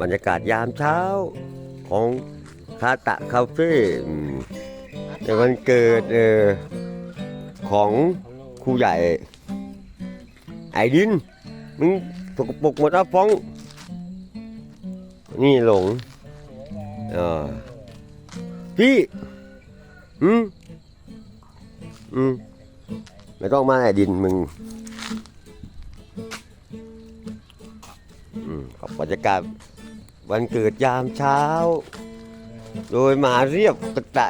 บรรยากาศยามเช้าของคาตะคาเฟ่ในวันเกิดออของครูใหญ่ ไอ้ดิน มึงสกปรกหมดอะฟ้อง นี่หลงเออพี่ อืม อืม ไม่ต้องมาไอ้ดินมึงอืมกับบรรยากาศ วันเกิดยามเช้า โดยมาเรียบกระตะ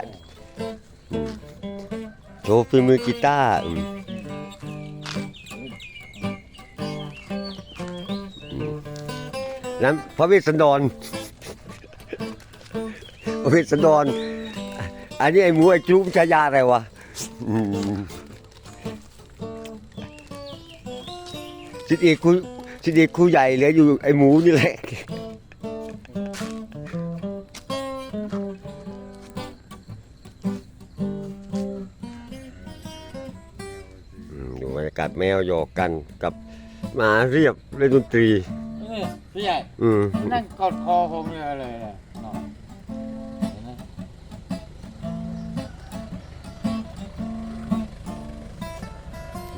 โชว์ฝีมือกีตาร์นั้นพระเวสสันดร พระเวสสันดร อันนี้ไอ้หมูไอ้จุ๊บชายาอะไรวะสิทธิเอกครูสิทธิเอกครูใหญ่เหลืออยู่ไอ้หมูนี่แหละ รรยากาศแมวหยอกกันกับหมาเรียบเล่นดนตรี นี่พี่ใหญ่อืมนั่งกอดคอผมเลยเลยเลยนอนเห็นไหม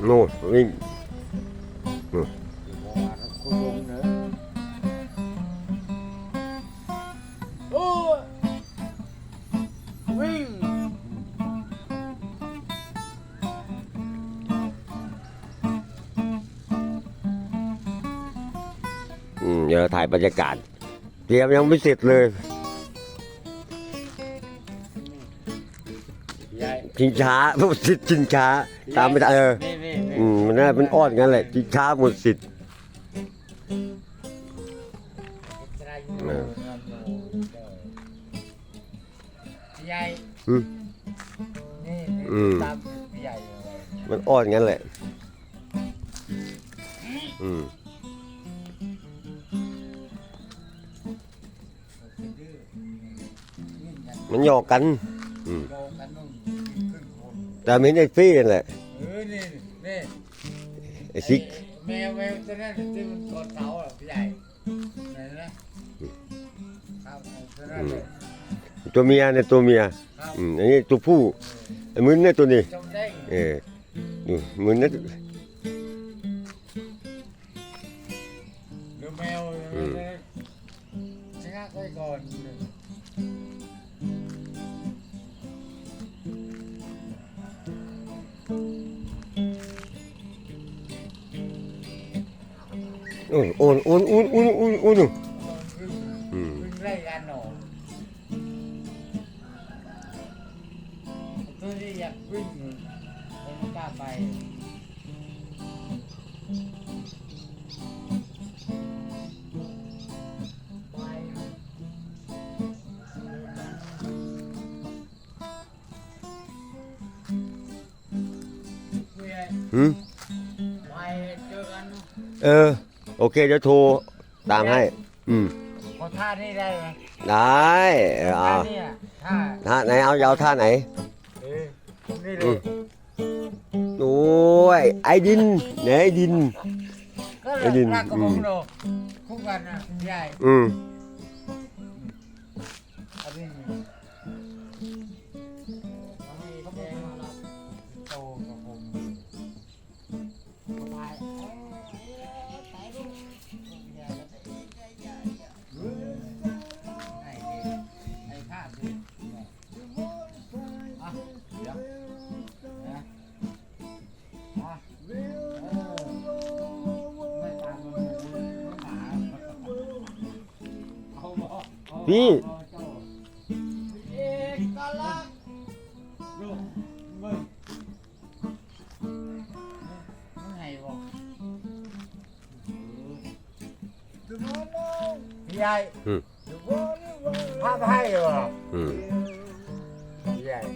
โน่นวิ่ อืมเดี๋ยวถ่ายบรรยากาศ เตรียมยังไม่เสร็จเลยพี่ใหญ่ชิงช้าหมดสิทธิ์ชิงช้า ตามไม่ทันเออ นี่นี่นี่อืมมันน่าเป็นอ้อนงั้นแหละชิงช้าหมดสิทธิ์เออพี่ใหญ่อืม นี่อืมตามพี่ใหญ่เลยมันอ้อนงั้นแหละ อืม มันหยอกกันอืมโยงกันนู่นขึ้นคนแต่ไม่ได้ฟี่นั่นแหละเออนี่นี่ไอ้ซิกแมวแมวตัวนั้นที่มันกดเสาอะพี่ใหญ่ไหนนะครับตัวนั้นเลยตัวเมียเนี่ยตัวเมียครับอืมอันนี้ตัวผู้ไอ้มึนเนี่ยตัวนี้จงเด้งเออดูมึนเนี่ยหรือแมวอืมชนะไปก่อน โอ้นโอนโอนโอนโอนโอนโอนวิ่งอืมวิ่งไล่กันหนอตัวที่อยากวิ่งผมไม่กล้าไปหืม ไปเจอกันเออ โอเคเดี๋ยวโทรตามให้ อืมขอท่านี่ได้ไหมได้เออท่าเอานี่อะท่าท่าไหนเอายาวท่าไหนเออนี่เลอืยมโอ้ยไอ้ดินไหนไอ้ดิน ก็ไอ้ดินรักกับอืผมมโลคู่กันนะใหญ่อืม พี่เอาโจ้เอกลักษณ์ดูมึงมึงไงบอกพี่ใหญ่อืมภาพให้เหรออืม